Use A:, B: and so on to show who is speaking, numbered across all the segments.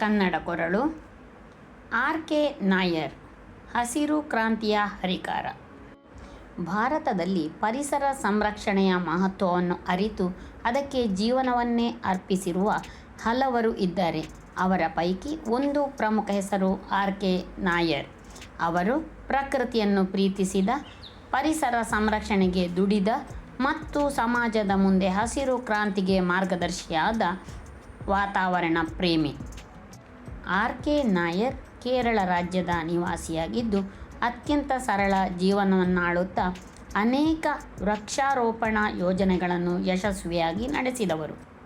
A: ಕನ್ನಡ ಕೊರಳು. R K Nair, ಹಸಿರು ಕ್ರಾಂತಿಯ ಹರಿಕಾರ. ಭಾರತದಲ್ಲಿ ಪರಿಸರ ಸಂರಕ್ಷಣೆಯ ಮಹತ್ವವನ್ನು ಅರಿತು ಅದಕ್ಕೆ ಜೀವನವನ್ನೇ ಅರ್ಪಿಸಿರುವ ಹಲವರು ಇದ್ದಾರೆ. ಅವರ ಪೈಕಿ ಒಂದು ಪ್ರಮುಖ ಹೆಸರು ಆರ್ ಕೆ ನಾಯರ್. ಅವರು ಪ್ರಕೃತಿಯನ್ನು ಪ್ರೀತಿಸಿದ, ಪರಿಸರ ಸಂರಕ್ಷಣೆಗೆ ದುಡಿದ ಮತ್ತು ಸಮಾಜದ ಮುಂದೆ ಹಸಿರು ಕ್ರಾಂತಿಗೆ ಮಾರ್ಗದರ್ಶಿಯಾದ ವಾತಾವರಣ ಪ್ರೇಮಿ. ಆರ್ ಕೆ ನಾಯರ್ ಕೇರಳ ರಾಜ್ಯದ ನಿವಾಸಿಯಾಗಿದ್ದು, ಅತ್ಯಂತ ಸರಳ ಜೀವನವನ್ನಾಳುತ್ತಾ ಅನೇಕ ವೃಕ್ಷಾರೋಪಣ ಯೋಜನೆಗಳನ್ನು ಯಶಸ್ವಿಯಾಗಿ ನಡೆಸಿದವರು.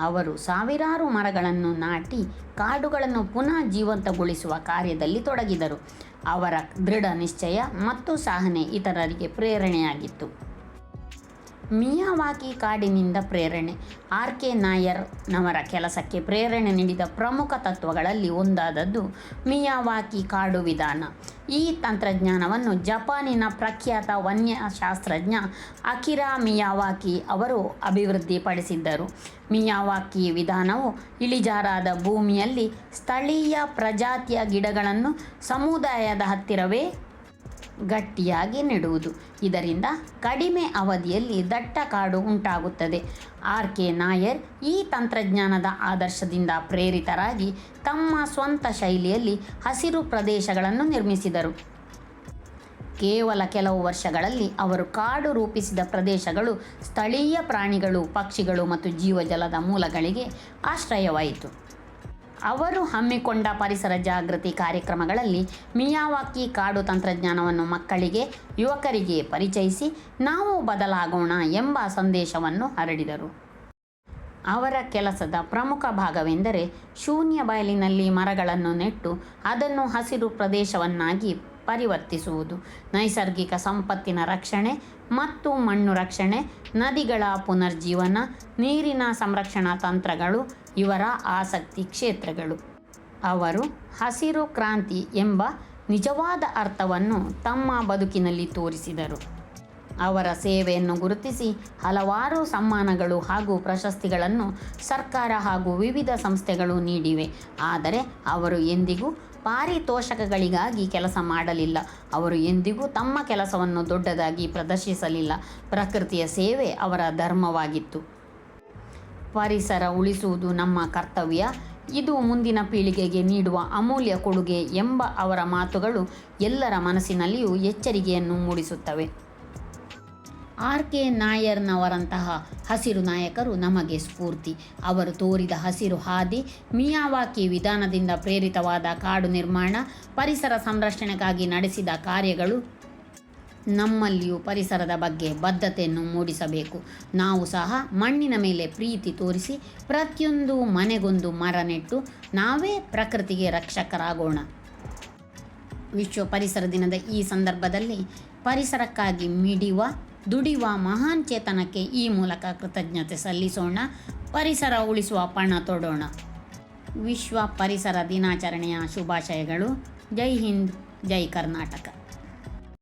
A: ಅವರು ಸಾವಿರಾರು ಮರಗಳನ್ನು ನಾಟಿ ಕಾಡುಗಳನ್ನು ಪುನಃ ಜೀವಂತಗೊಳಿಸುವ ಕಾರ್ಯದಲ್ಲಿ ತೊಡಗಿದರು. ಅವರ ದೃಢ ನಿಶ್ಚಯ ಮತ್ತು ಸಹನೆ ಇತರರಿಗೆ ಪ್ರೇರಣೆಯಾಗಿತ್ತು. ಮಿಯಾವಾಕಿ ಕಾಡಿನಿಂದ ಪ್ರೇರಣೆ. ಆರ್ ಕೆ ನಾಯರ್ನವರ ಕೆಲಸಕ್ಕೆ ಪ್ರೇರಣೆ ನೀಡಿದ ಪ್ರಮುಖ ತತ್ವಗಳಲ್ಲಿ ಒಂದಾದದ್ದು ಮಿಯಾವಾಕಿ ಕಾಡು ವಿಧಾನ. ಈ ತಂತ್ರಜ್ಞಾನವನ್ನು ಜಪಾನಿನ ಪ್ರಖ್ಯಾತ ವನ್ಯಶಾಸ್ತ್ರಜ್ಞ ಅಕಿರಾ ಮಿಯಾವಾಕಿ ಅವರು ಅಭಿವೃದ್ಧಿಪಡಿಸಿದ್ದರು. ಮಿಯಾವಾಕಿ ವಿಧಾನವು ಇಳಿಜಾರಾದ ಭೂಮಿಯಲ್ಲಿ ಸ್ಥಳೀಯ ಪ್ರಜಾತಿಯ ಗಿಡಗಳನ್ನು ಸಮುದಾಯದ ಹತ್ತಿರವೇ ಗಟ್ಟಿಯಾಗಿ ನೆಡುವುದು. ಇದರಿಂದ ಕಡಿಮೆ ಅವಧಿಯಲ್ಲಿ ದಟ್ಟ ಕಾಡು ಉಂಟಾಗುತ್ತದೆ. ಆರ್ ಕೆ ನಾಯರ್ ಈ ತಂತ್ರಜ್ಞಾನದ ಆದರ್ಶದಿಂದ ಪ್ರೇರಿತರಾಗಿ ತಮ್ಮ ಸ್ವಂತ ಶೈಲಿಯಲ್ಲಿ ಹಸಿರು ಪ್ರದೇಶಗಳನ್ನು ನಿರ್ಮಿಸಿದರು. ಕೇವಲ ಕೆಲವು ವರ್ಷಗಳಲ್ಲಿ ಅವರು ಕಾಡು ರೂಪಿಸಿದ ಪ್ರದೇಶಗಳು, ಸ್ಥಳೀಯ ಪ್ರಾಣಿಗಳು, ಪಕ್ಷಿಗಳು ಮತ್ತು ಜೀವಜಲದ ಮೂಲಗಳಿಗೆ ಆಶ್ರಯವಾಯಿತು. ಅವರು ಹಮ್ಮಿಕೊಂಡ ಪರಿಸರ ಜಾಗೃತಿ ಕಾರ್ಯಕ್ರಮಗಳಲ್ಲಿ ಮಿಯಾವಾಕಿ ಕಾಡು ತಂತ್ರಜ್ಞಾನವನ್ನು ಮಕ್ಕಳಿಗೆ, ಯುವಕರಿಗೆ ಪರಿಚಯಿಸಿ ನಾವು ಬದಲಾಗೋಣ ಎಂಬ ಸಂದೇಶವನ್ನು ಹರಡಿದರು. ಅವರ ಕೆಲಸದ ಪ್ರಮುಖ ಭಾಗವೆಂದರೆ ಶೂನ್ಯ ಬಯಲಿನಲ್ಲಿ ಮರಗಳನ್ನು ನೆಟ್ಟು ಅದನ್ನು ಹಸಿರು ಪ್ರದೇಶವನ್ನಾಗಿ ಪರಿವರ್ತಿಸುವುದು. ನೈಸರ್ಗಿಕ ಸಂಪತ್ತಿನ ರಕ್ಷಣೆ ಮತ್ತು ಮಣ್ಣು ರಕ್ಷಣೆ, ನದಿಗಳ ಪುನರ್ಜೀವನ, ನೀರಿನ ಸಂರಕ್ಷಣಾ ತಂತ್ರಗಳು, ಇವರ ಆಸಕ್ತಿ ಕ್ಷೇತ್ರಗಳು. ಅವರು ಹಸಿರು ಕ್ರಾಂತಿ ಎಂಬ ನಿಜವಾದ ಅರ್ಥವನ್ನು ತಮ್ಮ ಬದುಕಿನಲ್ಲಿ ತೋರಿಸಿದರು. ಅವರ ಸೇವೆಯನ್ನು ಗುರುತಿಸಿ ಹಲವಾರು ಸಮ್ಮಾನಗಳು ಹಾಗೂ ಪ್ರಶಸ್ತಿಗಳನ್ನು ಸರ್ಕಾರ ಹಾಗೂ ವಿವಿಧ ಸಂಸ್ಥೆಗಳು ನೀಡಿವೆ. ಆದರೆ ಅವರು ಎಂದಿಗೂ ಪಾರಿತೋಷಕಗಳಿಗಾಗಿ ಕೆಲಸ ಮಾಡಲಿಲ್ಲ. ಅವರು ಎಂದಿಗೂ ತಮ್ಮ ಕೆಲಸವನ್ನು ದೊಡ್ಡದಾಗಿ ಪ್ರದರ್ಶಿಸಲಿಲ್ಲ. ಪ್ರಕೃತಿಯ ಸೇವೆ ಅವರ ಧರ್ಮವಾಗಿತ್ತು. ಪರಿಸರ ಉಳಿಸುವುದು ನಮ್ಮ ಕರ್ತವ್ಯ. ಇದು ಮುಂದಿನ ಪೀಳಿಗೆಗೆ ನೀಡುವ ಅಮೂಲ್ಯ ಕೊಡುಗೆ ಎಂಬ ಅವರ ಮಾತುಗಳು ಎಲ್ಲರ ಮನಸ್ಸಿನಲ್ಲಿಯೂ ಎಚ್ಚರಿಕೆಯನ್ನು ಮೂಡಿಸುತ್ತವೆ. ಆರ್ ಕೆ ನಾಯರ್ನವರಂತಹ ಹಸಿರು ನಾಯಕರು ನಮಗೆ ಸ್ಫೂರ್ತಿ. ಅವರು ತೋರಿದ ಹಸಿರು ಹಾದಿ, ಮಿಯಾವಾಕಿ ವಿಧಾನದಿಂದ ಪ್ರೇರಿತವಾದ ಕಾಡು ನಿರ್ಮಾಣ, ಪರಿಸರ ಸಂರಕ್ಷಣೆಗಾಗಿ ನಡೆಸಿದ ಕಾರ್ಯಗಳು ನಮ್ಮಲ್ಲಿಯೂ ಪರಿಸರದ ಬಗ್ಗೆ ಬದ್ಧತೆಯನ್ನು ಮೂಡಿಸಬೇಕು. ನಾವು ಸಹ ಮಣ್ಣಿನ ಮೇಲೆ ಪ್ರೀತಿ ತೋರಿಸಿ ಪ್ರತಿಯೊಂದು ಮನೆಗೊಂದು ಮರ ನೆಟ್ಟು ನಾವೇ ಪ್ರಕೃತಿಗೆ ರಕ್ಷಕರಾಗೋಣ. ವಿಶ್ವ ಪರಿಸರ ದಿನದ ಈ ಸಂದರ್ಭದಲ್ಲಿ ಪರಿಸರಕ್ಕಾಗಿ ಮಿಡಿಯುವ ದುಡಿಯುವ ಮಹಾನ್ ಚೇತನಕ್ಕೆ ಈ ಮೂಲಕ ಕೃತಜ್ಞತೆ ಸಲ್ಲಿಸೋಣ. ಪರಿಸರ ಉಳಿಸುವ ಪಣ ತೊಡೋಣ. ವಿಶ್ವ ಪರಿಸರ ದಿನಾಚರಣೆಯ ಶುಭಾಶಯಗಳು. ಜೈ ಹಿಂದ್, ಜೈ ಕರ್ನಾಟಕ.